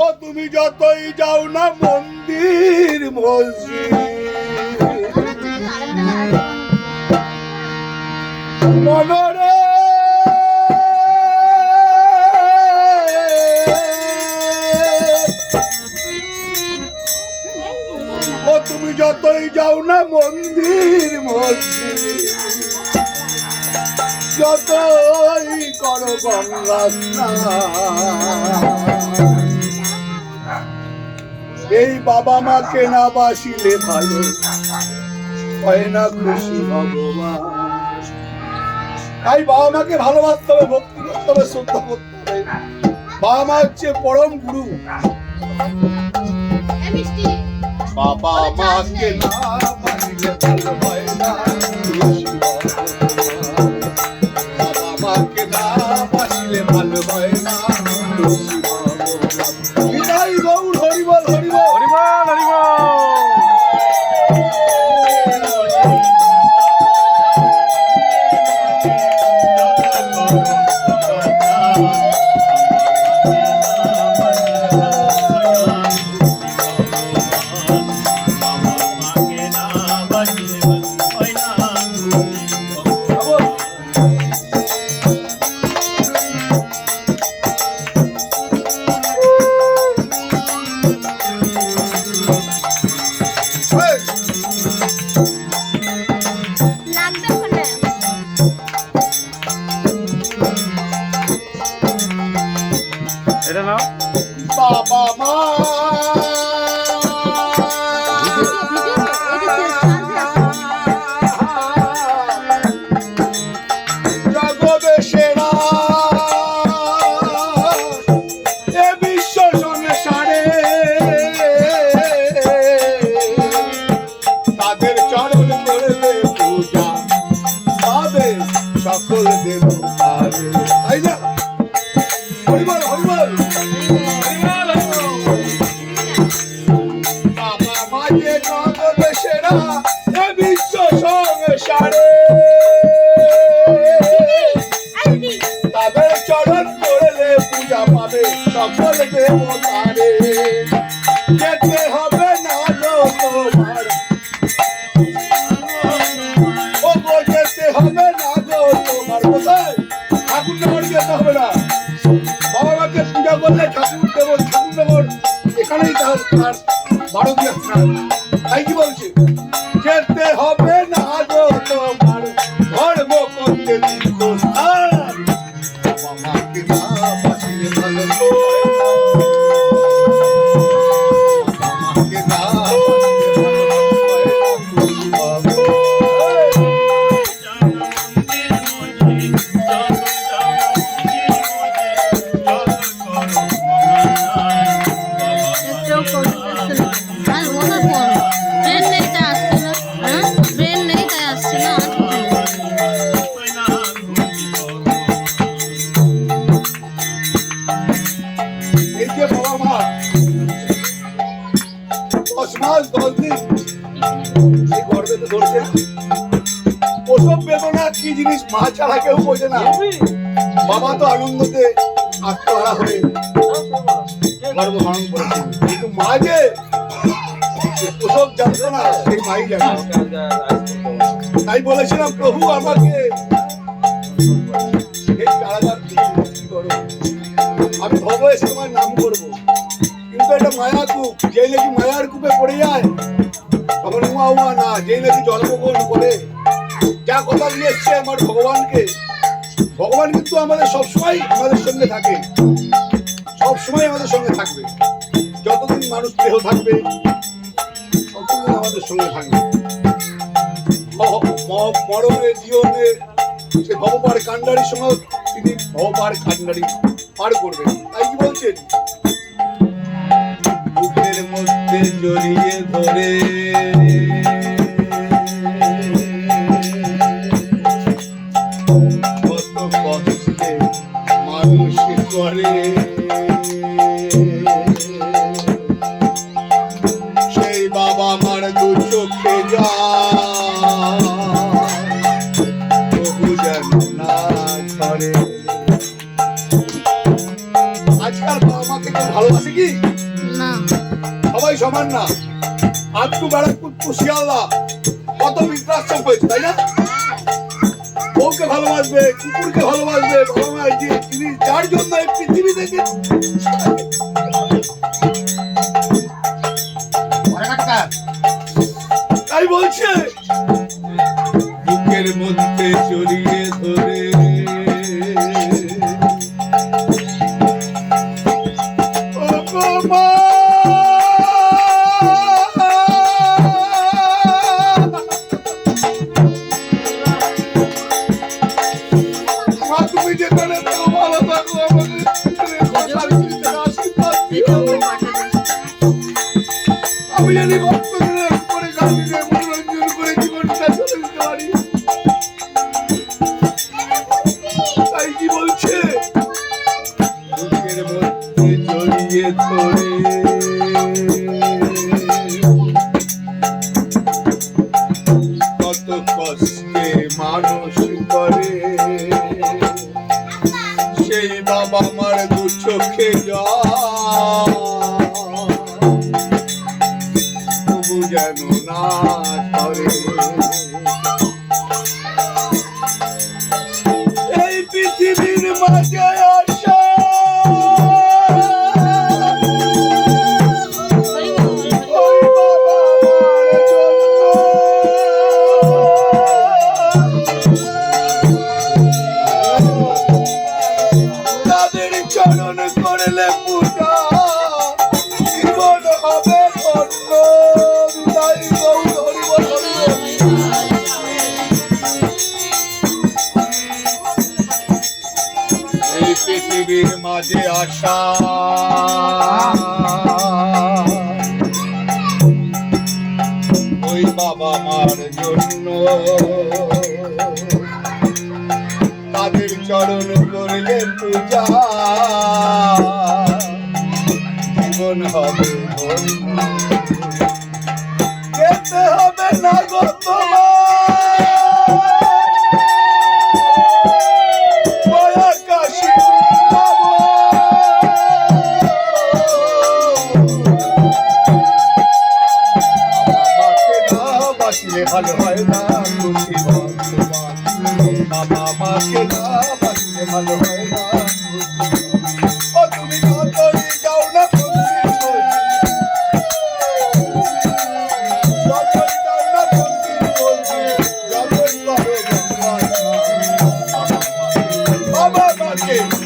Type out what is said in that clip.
ও তুমি যতই যাও না মন্দির, মসজিদ। ও তুমি যতই যাও না মন্দির, মসজিদ। যতই করো গঙ্গা এই বাবা মাকে না বাসিলে ভালো। হয় না খুশি ভগবান। তাই বাবা মাকে ভালোবাসতে হবে, ভক্তি করতে হবে, শ্রদ্ধা করতে হবে। বাবা মা হচ্ছে পরম গুরু। বাবা মাকে না বাসিলে ভালো, হয় না বাবা মাকে না বাসিলে ভালো, হয় না খুশি বাবা মায়ে জগতে সেরা এ বিশ্ব সংসারে চরণ করলে পূজা পাবে সকল দেবতারে যেতে হবে না তোমার ও যেতে হবে না গো তোমার কোথায় ঠাকুর নগর যেতে হবে পূজা করলে ঠাকুর দেব ঠাকুর নগর এখানেই তার তাই কি বলছি? যেতে হবে না গো তোমার কি জিনিস? মা না। বাবা তো কিন্তু মা যে সেই মাই তাই বলেছিলাম, প্রভু, আমাকে আমি এসে তোমার নাম করব। কিন্তু এটা মায়া কূপ যেই নাকি মায়ার কূপে পড়ে যায় তখন উমা উমা না, যেই নাকি জন্মগ্রহণ করে, যা কথা দিয়ে এসছে আমার ভগবানকে, ভগবান কিন্তু আমাদের সবসময় আমাদের সঙ্গে থাকে, সবসময় আমাদের সঙ্গে থাকবে। যতদিন মানুষ দেহ থাকবে, ততদিন আমাদের সঙ্গে থাকবে। মরণে, জীবনে, সে ভবপার কান্ডারির সঙ্গে তিনি ভবপার কান্ডারি পার করবেন। তাই কি বলছেন? জড়িয়ে ধরে সবাই সমান না আত্মু ব্যারাকপুর শিয়ালদা কত হয়েছে, তাই না? বউকে ভালোবাসবে, কুকুরকে ভালোবাসবে যে তিনি যার জন্য এই পৃথিবী থেকে তাই বলছে, বুকের মধ্যে জড়িয়ে ধরে কত কষ্টে মানুষ করে। সেই বাবা আমার দু চোখে তবু যেন না ধরে এই পৃথিবীর মাঝে পৃথিবীর মাঝে আসা ওই বাবা মার জন্য তাদের চরণ করলে পূজা জীবন হবে হবে না গো তোমার ভালো হয় না খুশি ভগবান বাবা মাকে না বাঁচলে ভালো হয় না ও তুমি যতই যাও না মন্দির